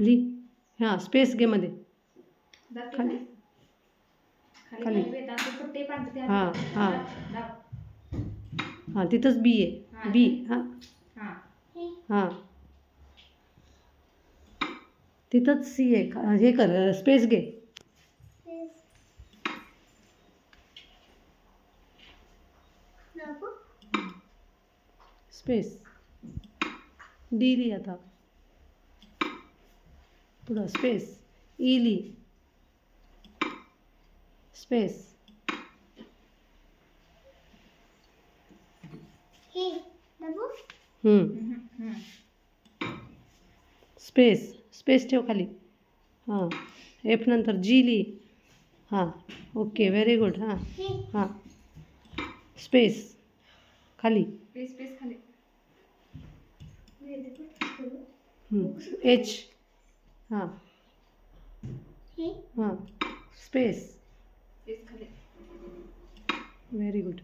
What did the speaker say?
ली। हाँ स्पेस घे मध्ये खाली. हाँ, हाँ. दाब, दाब. हाँ तिथंच बी आहे बी हाँ. हाँ. हाँ. तिथंच सी आहे हे कर स्पेस घे. स्पेस. डी ली आता. पुढं स्पेस. ई ली. स्पेस. हम्म. हम्म, हम्म. स्पेस. स्पेस ठेव खाली. हाँ एफ़ नंतर जी ली हाँ ओके व्हेरी गुड हाँ हाँ. स्पेस खाली. एच हाँ हाँ. Space very good